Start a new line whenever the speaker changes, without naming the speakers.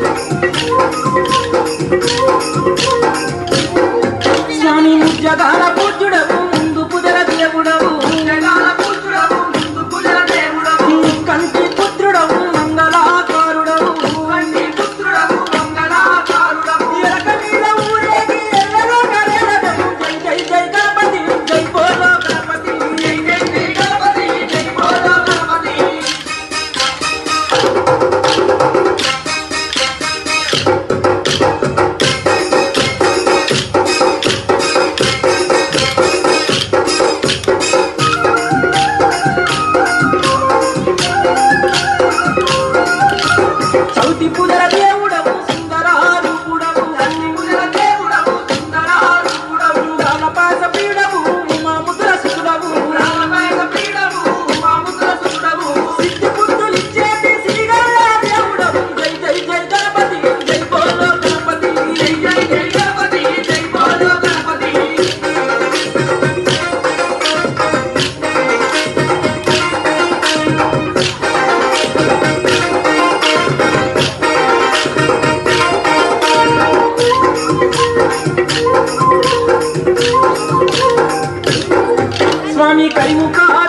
Thank you.
Swamy కరిముఖా